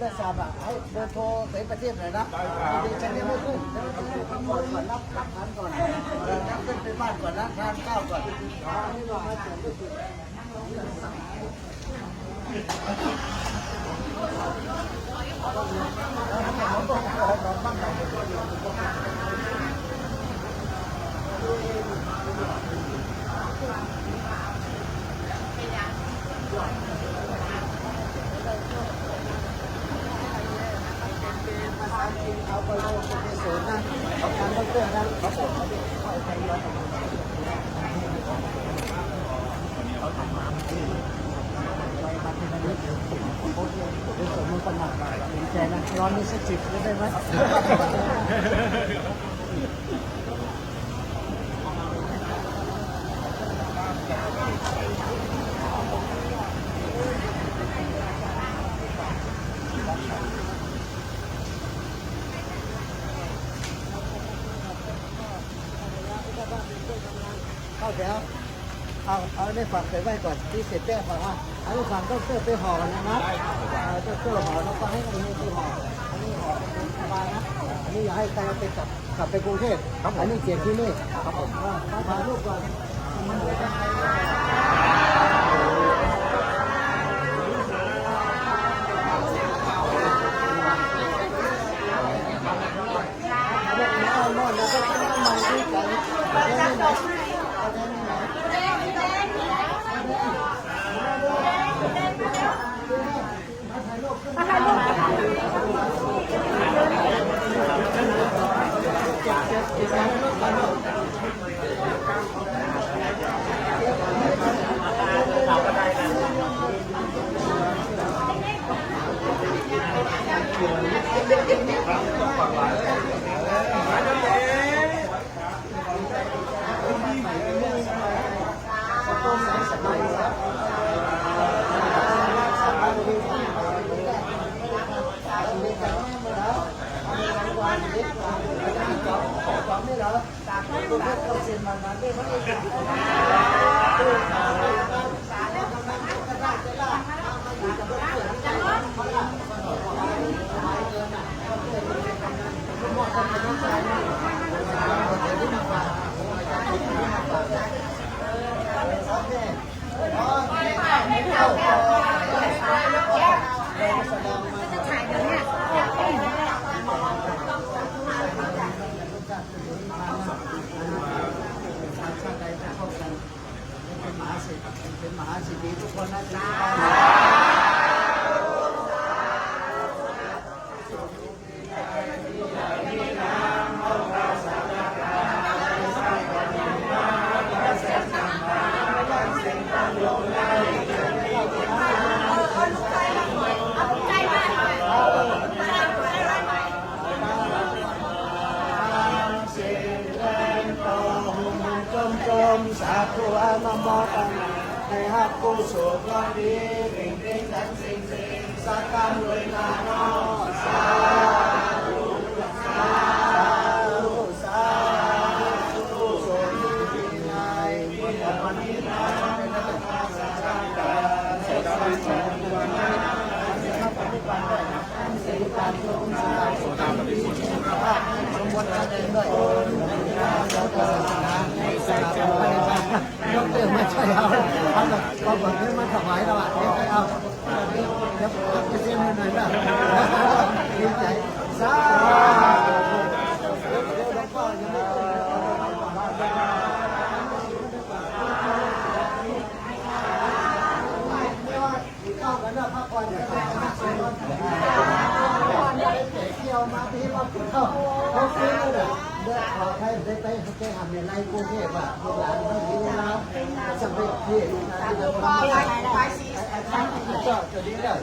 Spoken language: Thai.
ได้ทราบอะให้เบอร์โทรไปประเทศหน่อยนะดีฉันยังไม่ขึ้นฉันต้องขึ้นข้างบนก่อนรับรับทานก่อนรับขึ้นไปบ้านก่อนนะทานข้าวก่อนอันนี้เรามาเขียนก็คือ เอาไปลงทุนศูนย์นะเอาการต้องเตือนนะครับผมเอาไปย้อนไปมาที่นั่นโอเคเป็นสมมติปัญหาดีใจนะร้อนนี่สักสิบได้ไหม เข้าแถวเอาเอาได้ฝากใส่ไว้ก่อนที่เสร็จแป้งฝากว่าเอาลูกฝากต้องเสื้อไปห่อกันนะนะเอาต้องเสื้อห่อแล้วก็ให้อันนี้ที่ห่ออันนี้ห่อเป็นสบายนะอันนี้อย่าให้ใครเอาไปกลับกลับไปกรุงเทพอันนี้เก็บที่นี่ครับผมต้องถ่ายรูปก่อน Thank you. เศรษฐีเป็นมหาเศรษฐีทุกคนนะจ๊ะสิเรนโตหุมจมจมสาธุอนโมตัง ให้ฮักผู้สุขความดีริ่งริ่งทั้งสิ่งสิ่งสักการลุยนาโนสาธุสาธุสาธุสมดีงายพุทธวันนี้นะเป็นนักการศึกษาการเสด็จไปสอนวันนี้ข้าพาได้สิ่งการทรงสารโสดาปฏิสุทธิภาพสมบูรณ์กันเองด้วยแล้วก็ศาสนาในศาสนาไม่ได้ยกเลิกไม่ใช่เอา เอาแบบเอาแบบนี้มาถวายเราอะเดี๋ยวไปเอาเดี๋ยวเดี๋ยวจะเซ็นให้หน่อยนะดีใจสาธุหลวงพ่อยังไม่ขึ้นเลยไม่ว่าเข้ากันนะพักผ่อนอย่าไปพักผ่อน เที่ยวมาที่รถเขาเขาซื้อเลยเด็กขอให้ ได้ไปไปทำในไรกรุงเทพอะลูกหลานไม่รู้นะจะไปที่ลูกหลานจะทำอะไรจะจะดีเลย